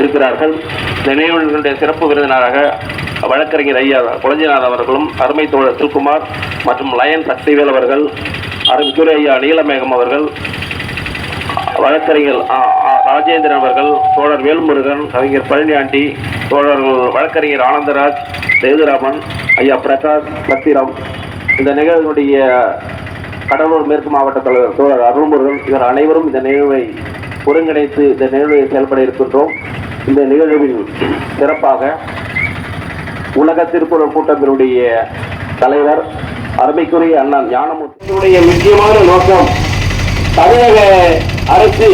இருக்கிறார்கள். இந்த நினைவுகளுடைய சிறப்பு விருந்தினராக வழக்கறிஞர் ஐயா குழஞ்சிநாதன் அவர்களும் அருமை தோழர் திருக்குமார் மற்றும் லயன் சக்திவேல் அவர்கள் அருமைக்குரிய ஐயா நீலமேகம் அவர்கள் வழக்கறிஞர் ராஜேந்திரன் அவர்கள் தோழர் வேல்முருகன் கவிஞர் பழனியாண்டி தோழர்கள் வழக்கறிஞர் ஆனந்தராஜ் சேதுராமன் ஐயா பிரகாஷ் சத்திரம் இந்த நிகழ்வினுடைய கடலூர் மேற்கு மாவட்ட தலைவர் தோழர் அருள்முருகன் இவர் அனைவரும் இந்த நிகழ்வை ஒருங்கிணைத்து இந்த நிகழ்வை செயல்பட இருக்கின்றோம். இந்த நிகழ்வில் சிறப்பாக உலக திருக்குறள் கூட்டத்தினுடைய தலைவர் அருமைக்குரிய அண்ணன் ஞானமூர்த்தியுடைய முக்கியமான நோக்கம் தமிழக அரசு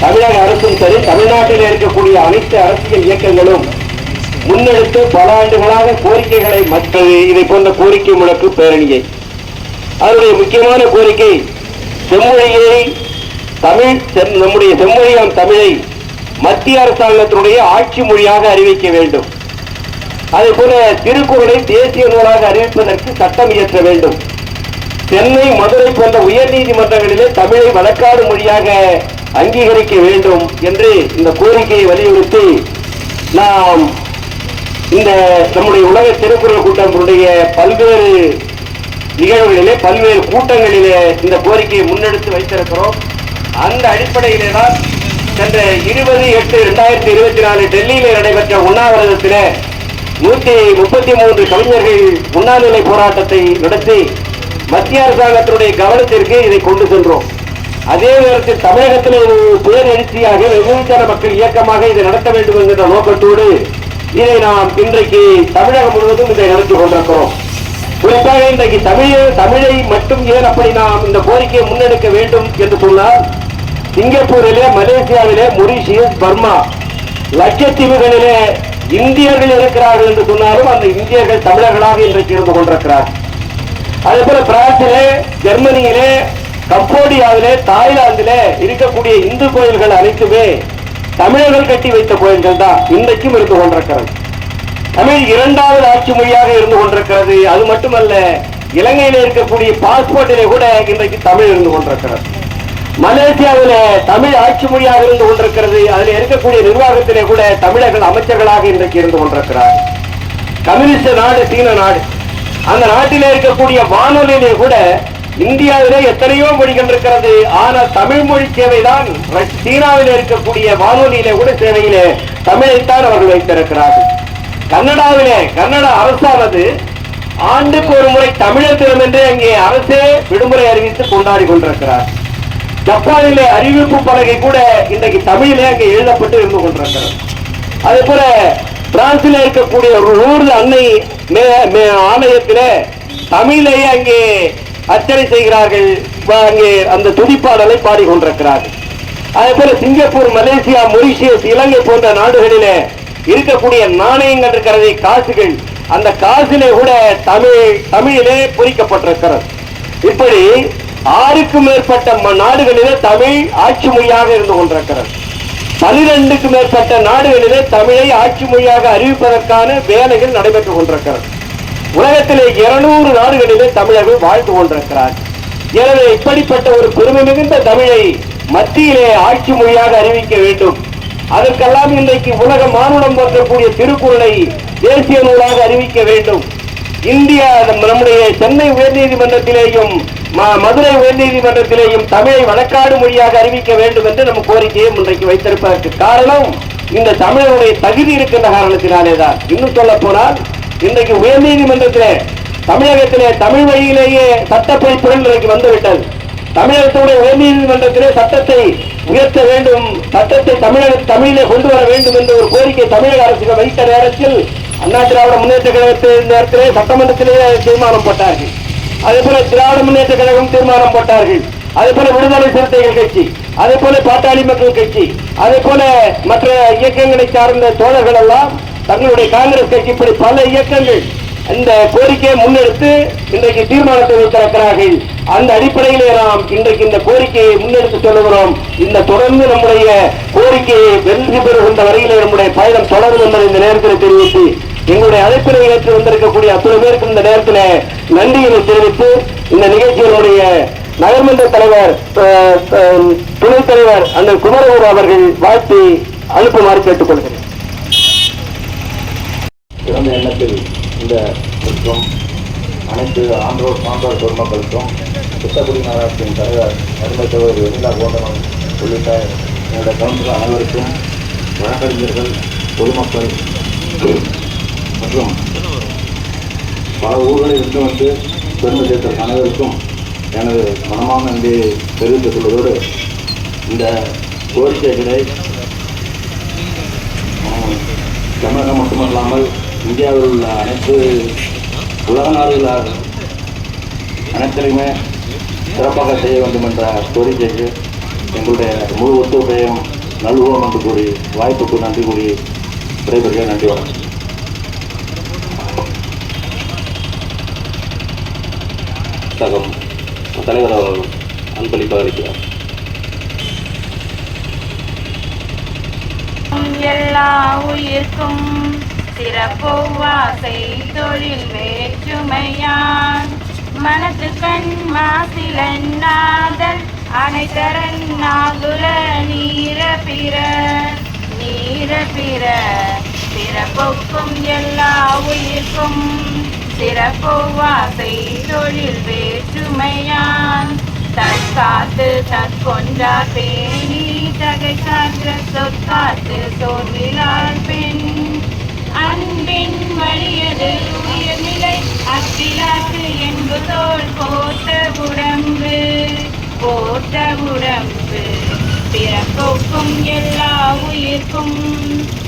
தமிழக அரசும் சரி தமிழ்நாட்டில் இருக்கக்கூடிய அனைத்து அரசியல் இயக்கங்களும் முன்னெடுத்து பல ஆண்டுகளாக கோரிக்கைகளை மற்றது இதை போன்ற கோரிக்கை முழக்கு பேரணியை. அதனுடைய முக்கியமான கோரிக்கை செம்மொழியை தமிழ் நம்முடைய செம்மொழியாம் தமிழை மத்திய அரசாங்கத்தினுடைய ஆட்சி மொழியாக அறிவிக்க வேண்டும். அதே போல திருக்குறளை தேசிய நூலாக அறிவிப்பதற்கு சட்டம் இயற்ற வேண்டும். சென்னை மதுரை போன்ற உயர் நீதிமன்றங்களிலே தமிழை வழக்காடு மொழியாக அங்கீகரிக்க வேண்டும் என்று இந்த கோரிக்கையை வலியுறுத்தி நாம் இந்த நம்முடைய உலக திருக்குறள் கூட்டத்தினுடைய பல்வேறு நிகழ்வுகளிலே பல்வேறு கூட்டங்களிலே இந்த கோரிக்கையை முன்னெடுத்து வைத்திருக்கிறோம். அந்த அடிப்படையிலே தான் சென்ற இருபது எட்டு இரண்டாயிரத்தி இருபத்தி நாலு டெல்லியில் நடைபெற்ற உண்ணாவிரதத்தில் நூற்றி முப்பத்தி மூன்று கவிஞர்கள் உண்ணாநிலை போராட்டத்தை நடத்தி மத்திய அரசாங்கத்தினுடைய கவனத்திற்கு இதை கொண்டு சென்றோம். அதே நேரத்தில் தமிழகத்தில் ஒரு பேரெழுச்சியாக வெகுஜன மக்கள் இயக்கமாக இதை நடத்த வேண்டும் என்கிற நோக்கத்தோடு இதை நாம் இன்றைக்கு தமிழகம் முழுவதும் இதை நடத்தி கொண்டிருக்கிறோம். குறிப்பாக இன்றைக்கு தமிழ் தமிழை மட்டும் ஏன் அப்படி நாம் இந்த கோரிக்கையை முன்னெடுக்க வேண்டும் என்று சொன்னால் சிங்கப்பூரிலே மலேசியாவிலே மொரிஷியஸ் பர்மா லட்சத்தீவுகளிலே இந்தியர்கள் இருக்கிறார்கள் என்று சொன்னாலும் அந்த இந்தியர்கள் தமிழர்களாக இன்றைக்கு இருந்து கொண்டிருக்கிறார்கள் அதே போல பிரான்சிலே ஜெர்மனியிலே கம்போடியாவிலே தாய்லாந்திலே இருக்கக்கூடிய இந்து கோயில்கள் அனைத்துமே தமிழர்கள் கட்டி வைத்த கோயில்கள் தான் இன்றைக்கும் இருந்து கொண்டிருக்கிறது. தமிழ் இரண்டாவது ஆட்சி மொழியாக இருந்து கொண்டிருக்கிறது. அது மட்டுமல்ல இலங்கையில இருக்கக்கூடிய பாஸ்போர்ட்டிலே கூட இன்றைக்கு தமிழ் இருந்து கொண்டிருக்கிறது. மலேசியாவில தமிழ் ஆட்சி மொழியாக இருந்து கொண்டிருக்கிறது. அதில் இருக்கக்கூடிய நிர்வாகத்திலே கூட தமிழர்கள் அமைச்சர்களாக இன்றைக்கு இருந்து கொண்டிருக்கிறார். கம்யூனிஸ்ட் நாடு சீன நாடு. அந்த நாட்டிலே இருக்கக்கூடிய வானொலியிலே கூட இந்தியாவிலே எத்தனையோ மொழிகள் இருக்கிறது. ஆனால் தமிழ் மொழி சேவை தான் சீனாவிலே இருக்கக்கூடிய வானொலியிலே கூட சேவையிலே தமிழைத்தான் அவர்கள் வைத்திருக்கிறார்கள். கன்னடாவிலே கன்னட அரசானது ஆண்டுக்கு ஒரு முறை தமிழர் தினம் என்று அங்கே அரசே விடுமுறை அறிவித்து கொண்டாடி கொண்டிருக்கிறார். ஜப்பானிலே அறிவிப்பு பலகை கூட இன்றைக்கு தமிழிலே அங்கே எழுதப்பட்டு இருந்து கொண்டிருக்கிறது. அதே போல பிரான்சில் இருக்கக்கூடிய ஒரு லூர்து அன்னை மே- மே- ஆலயத்திலே தமிழிலேயே அங்கே அர்ச்சனை செய்கிறார்கள். அங்கே அந்த துதிப்பாடலை பாடிக்கொண்டிருக்கிறார்கள். அதே போல சிங்கப்பூர் மலேசியா மொரிஷியஸ் இலங்கை போன்ற நாடுகளிலே இருக்கக்கூடிய நாணயங்கள் இருக்கிறதே காசுகள் அந்த காசிலே கூட தமிழ் தமிழிலே பொறிக்கப்பட்டிருக்கிறது. இப்படி ஆறுக்கும் மேற்பட்ட ம- நாடுகளிலே தமிழ் ஆட்சி மொழியாக இருந்து கொண்டிருக்கிறது. பனிரெண்டுக்கு மேற்பட்ட நாடுகளிலே தமிழை ஆட்சி மொழியாக அறிவிப்பதற்கான வேலைகள் நடைபெற்றுக் கொண்டிருக்கிறது. உலகத்திலே இருநூறு நாடுகளிலே தமிழர்கள் வாழ்ந்து கொண்டிருக்கிறார். எனவே இப்படிப்பட்ட ஒரு பெருமை மிகுந்த தமிழை மத்தியிலே ஆட்சி மொழியாக அறிவிக்க வேண்டும். அதற்கெல்லாம் இன்றைக்கு உலக மானுடம் போன்றக்கூடிய திருக்குறளை தேசிய நூலாக அறிவிக்க வேண்டும். இந்தியா நம்ம- நம்முடைய சென்னை உயர்நீதிமன்றத்திலேயும் மதுரை உயர்நீதிமன்றத்திலேயும் தமிழை வழக்காடு மொழியாக அறிவிக்க வேண்டும் என்று நம்ம கோரிக்கையை இன்றைக்கு வைத்திருப்பதற்கு காரணம் இந்த தமிழனுடைய தகுதி இருக்கின்ற காரணத்தினாலே தான் இன்னும் சொல்ல போனால் இன்றைக்கு உயர்நீதிமன்றத்திலே தமிழகத்திலே தமிழ் வழியிலேயே சட்டப்பை இன்றைக்கு வந்துவிட்டது. தமிழகத்துடைய உயர்நீதிமன்றத்திலே சட்டத்தை உயர்த்த வேண்டும் சட்டத்தை தமிழக தமிழிலே கொண்டு வர வேண்டும் என்ற ஒரு கோரிக்கை தமிழக அரசுக்கு வைத்த நேரத்தில் அண்ணா திராவிட முன்னேற்ற கழகத்தின் நேரத்திலே சட்டமன்றத்திலே தீர்மானம் போட்டார்கள். அதே போல திராவிட முன்னேற்ற கழகம் தீர்மானம் போட்டார்கள். அதே போல விடுதலை சிறுத்தைகள் கட்சி அதே போல பாட்டாளி மக்கள் கட்சி அதே போல மற்ற இயக்கங்களை சார்ந்த தோழர்கள் எல்லாம் தங்களுடைய காங்கிரஸ் கட்சி இப்படி பல இயக்கங்கள் இந்த கோரிக்கையை முன்னெடுத்து இன்றைக்கு தீர்மானத்தை வைத்திருக்கிறார்கள். அந்த அடிப்படையிலே நாம் இன்றைக்கு இந்த கோரிக்கையை முன்னெடுத்து சொல்லுகிறோம். இந்த தொடர்ந்து நம்முடைய கோரிக்கையை வெற்றி பெறுகின்ற வரையிலே நம்முடைய பயணம் தொடரும் என்பதை இந்த நேரத்தில் தெரிவித்து எங்களுடைய அழைப்பினை ஏற்று வந்திருக்கக்கூடிய அத்தனை பேருக்கு இந்த நேரத்தில் நன்றியினை தெரிவித்து இந்த நிகழ்ச்சியினுடைய நகர்மன்ற தலைவர் துணைத் தலைவர் அந்த குமரகுரு அவர்கள் வாழ்த்து அனுப்புமாறு கேட்டுக்கொள்கிறேன். சிறந்த எண்ணத்தில் இந்த அனைத்து ஆன்றோர் சான்றோர் பெருமக்களுக்கும் புத்தகுடி நகராட்சியின் தலைவர் அருமை தலைவர் வெண்ணிலா கோண்டமன் உள்ளிட்ட என்னுடைய கவுன்சிலர் அனைவருக்கும் வழக்கறிஞர்கள் பொதுமக்கள் மற்றும் பல ஊர்களில் இருந்து வந்து பெருமை சேர்த்த அனைவருக்கும் எனது மனமான நன்றியை தெரிவித்துக் கொள்வதோடு இந்த கோரிக்கைகளை தமிழகம் மட்டுமல்லாமல் இந்தியாவில் உள்ள அனைத்து உலக நாடுகள் அனைத்திலுமே சிறப்பாக செய்ய வேண்டும் என்ற கோரிக்கைக்கு எங்களுடைய முழு ஒத்துழைப்பையும் நல்வோம் என்று கூறி வாய்ப்புக்கு நன்றி கூறி விடைபெறுகிறேன். நன்றி வணக்கம். புத்தகம் தலைவர் அவர்கள் அன்பளிப்பாக இருக்கிறார். எல்லா உயிர்க்கும் சிறப்போவாசை தொழில் வேற்றுமையான். மனது கண் மாசிலன்னாதல் அனைத்தரன் நாகுல நீர பிற நீர பிற. பிறப்பொக்கும் எல்லா உயிர்க்கும் சிறப்போவாசை தொழில் வேற்றுமையான் தற்காத்து தற்கொண்டா பேணி தகை காற்ற சொற்காத்து சோர்விலார் பெண். அன்பின் வழியது உயர்நிலை அத்திலாக்கு என்பதோல் போட்ட உடம்பு. போட்ட உடம்பு பிறப்போக்கும் எல்லா உயிர்க்கும்.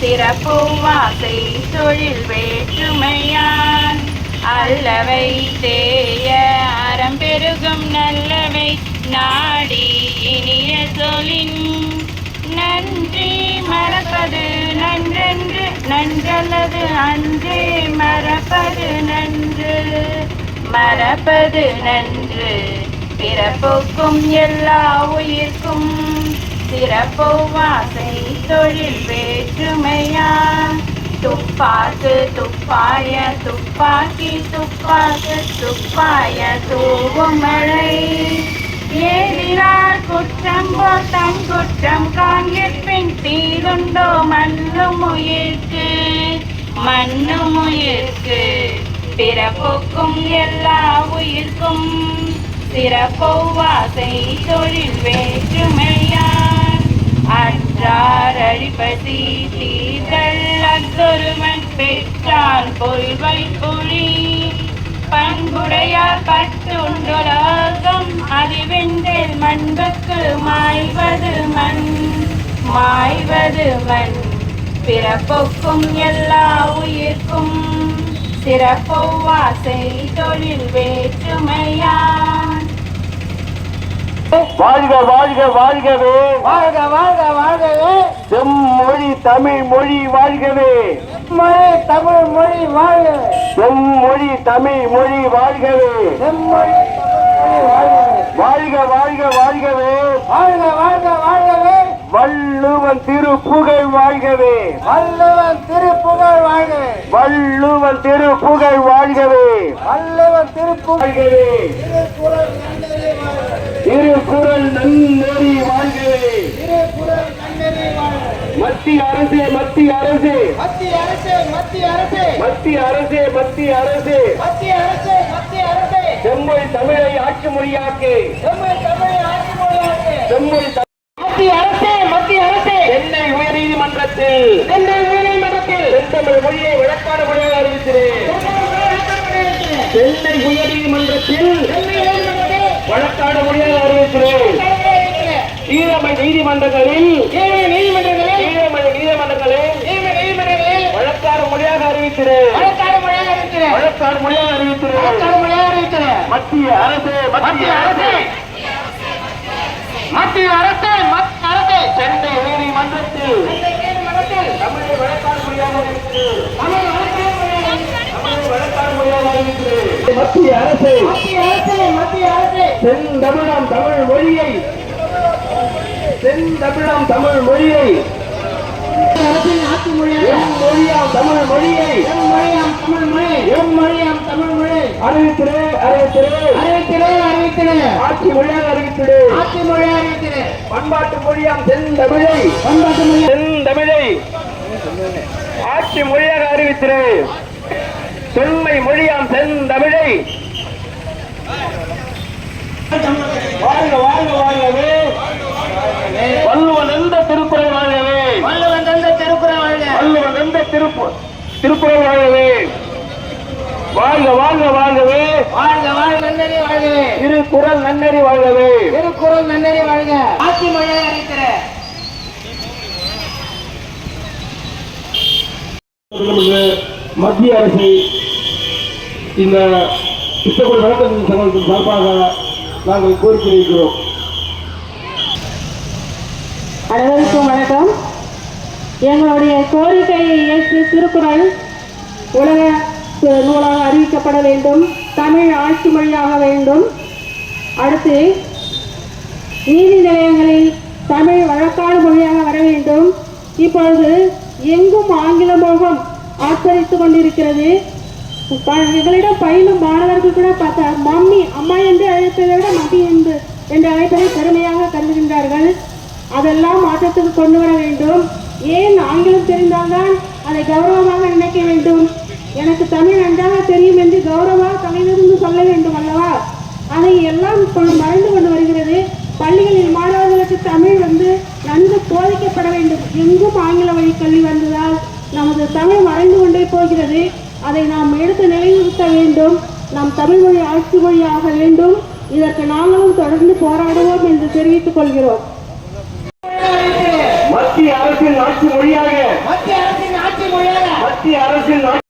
சிறப்பு வாசை தொழில் வேற்றுமையான். அல்லவை தேய அறம் பெருகும் நல்லவை நாடி இனிய சொலின் நன்றி மறப்பது நன்றென்று நன்றல்லது அன்றே மறப்பது நன்று. மறப்பது நன்று பிறப்புக்கும் எல்லா உயிர்க்கும். சிறப்போவாசை தொழில் வேற்றுமையா? துப்பாக்கு துப்பாய துப்பாக்கி துப்பாக்கு துப்பாய தூவும் மழை. ஏறினார் குற்றம் போல் குற்றம் காண்கிற்பின் தீருண்டோ மண்ணும் உயிர்க்கு மண்ணும் உயிர்க்கு. பிறப்புக்கும் எல்லா உயிர்க்கும் சிறப்போவாசை தொழில் வேற்றுமையான் பெற்றாரடிபதி தீதல்லொருமன் பெற்றான் கொள்வை புலி. பண்புடையார் பத்துண்டுலகம் அதுவென்றேல் மண்புக்கு மாய்வது மண். மாய்வது மண். பிறப்புக்கும் எல்லா உயிர்க்கும். சிறப்பொவ்வா செய்தொழில் வாழ்க வாழ்க வாழ்கவே. வாழ்க வாழ்க வாழ்கவே. செம்மொழி தமிழ் மொழி வாழ்கவே. மொழி தமிழ் மொழி வாழ்கவே. செம்மொழி தமிழ் மொழி வாழ்கவே. செம்மொழி தமிழ் மொழி வாழ்கவே. வாழ்க வாழ்க வாழ்கவே. வாழ்க வாழ்க வாழ்கவே. வள்ளுவன் திருப்புகழ் வாழ்கவே. வள்ளுவன் திருப்புகழ் வாழ்கவே. வள்ளுவன் திருப்புகழ் வாழ்கவே. வள்ளுவன் திருப்புகழ் வாழ்கவே திருக்குறள் நன்னெறி வாழ்கவே மத்திய அரசே மத்திய அரசே. மத்திய அரசே மத்திய அரசே. மத்திய அரசே மத்திய அரசே. மத்திய அரசே மத்திய அரசே. செம்மொழி தமிழை ஆட்சி மொழியாக்கே. செம்மொழி தமிழை ஆட்சி மொழியாக்கே. தமிழ். மத்திய அரசே மத்திய அரசே. சென்னை உயர்நீதிமன்றத்தில். சென்னை உயர்நீதிமன்றத்தில். செந்தமிழ் மொழியை வழக்காட மொழியாக அறிவிக்கிறேன். சென்னை சென்னை உயர்நீதிமன்றத்தில் வழக்காட மொழியாக அறிவிக்கிறேன் ஈரமை நீதிமன்றங்களில் நீதிமன்றங்களில் நீதிமன்றங்களில் நீதிமன்றங்களில் வழக்காட மொழியாக அறிவிக்கிறேன். வழக்காடு மொழியாக இருக்கிறேன் வழக்காடு மொழியாக அறிவிக்கிறேன். வழக்காடு மொழியாக இருக்கிறேன் மத்திய அரசு மத்திய அரசே. மத்திய அரசே மத்திய அரசே. சென்னை உயர்நீதிமன்றத்தில் தமிழை வழக்காடு மொழியாக அறிவிக்கிறேன். தமிழ் தமிழை வழக்காடு மொழியாக அறிவிக்கிறேன். மத்திய அரசு. மத்திய அரசே. மத்திய அரசே தமிழ் மொழியை செந்தமிழம் தமிழ் மொழியை. ஆட்சி மொழியாக மொழியாம் தமிழ் மொழியை. மொழியாம் தமிழ் மொழி எம் மொழியாம் தமிழ் மொழி அறிவித்திரு அறிவித்திரு அறிவித்திரு அறிவித்திரு ஆட்சி மொழியாக அறிவித்திரு ஆட்சி மொழியாக அறிவித்திரு பண்பாட்டு மொழியாம் செந்தமிழை பண்பாட்டு மொழி செந்தமிழை ஆட்சி மொழியாக அறிவித்திரு தொன்மை மொழியாம் செந்தமிழை வாழ்க வாழ்க வாழ்கவே வள்ளுவன் எந்த திருக்குறள் வாழ்கவே வள்ளுவன் தந்த திருக்குறள் வாழ்க வள்ளுவன் எந்த திருப்பு திருக்குறள் வாழ்கவே வாழ்க வாழ்க வாழ்கவே. வாழ்க வாழ்க நன்னறி வாழ்கவே. திருக்குறள் நன்னறி வாழ்கவே திருக்குறள் நன்னறி வாழ்க. ஆட்சி மொழியாக அறிவிக்கிற மத்திய அரசை இந்த திட்டக்குழு வழக்கறிஞர் சங்கத்தின் சார்பாக நாங்கள் கோரிக்கை வைக்கிறோம். அனைவருக்கும் வணக்கம். எங்களுடைய கோரிக்கையை ஏற்று திருக்குறள் உலக நூலாக அறிவிக்கப்பட வேண்டும். தமிழ் ஆட்சி மொழியாக வேண்டும். அடுத்து நீதி நிலையங்களில் தமிழ் வழக்காடு மொழியாக வர வேண்டும். இப்பொழுது எங்கும் ஆங்கில மோகம் ஆச்சரித்து கொண்டிருக்கிறது. ப- எங்களிடம் பயிலும் மாணவர்கள் கூட பார்த்தா மம்மி அம்மா என்று அழைப்பதை விட மம்மி என்று என்று அழைப்பதை பெருமையாக கருதுகின்றார்கள். அதெல்லாம் மாற்றத்துக்கு கொண்டு வர வேண்டும். ஏன் ஆங்கிலம் தெரிந்தால்தான் அதை கௌரவமாக நினைக்க வேண்டும்? எனக்கு தமிழ் நன்றாக தெரியும் என்று கௌரவமாக தலையிலிருந்து சொல்ல வேண்டும் அல்லவா? அதை எல்லாம் இப்பொழுது மறைந்து கொண்டு வருகிறது. பள்ளிகளில் மாணவர்களுக்கு தமிழ் வந்து நன்கு போதிக்கப்பட வேண்டும். எங்கும் ஆங்கில வழி கல்வி வந்ததால் நமது தமிழ் மறைந்து கொண்டே போகிறது. அதை நாம் எடுத்து நிலைநிறுத்த வேண்டும். நம் தமிழ் மொழி ஆட்சி மொழியாக வேண்டும். இதற்கு நாங்களும் தொடர்ந்து போராடுவோம் என்று தெரிவித்துக் கொள்கிறோம் மத்திய அரசின் ஆட்சி மொழியாக மத்திய அரசின் ஆட்சி மொழியாக மத்திய அரசின்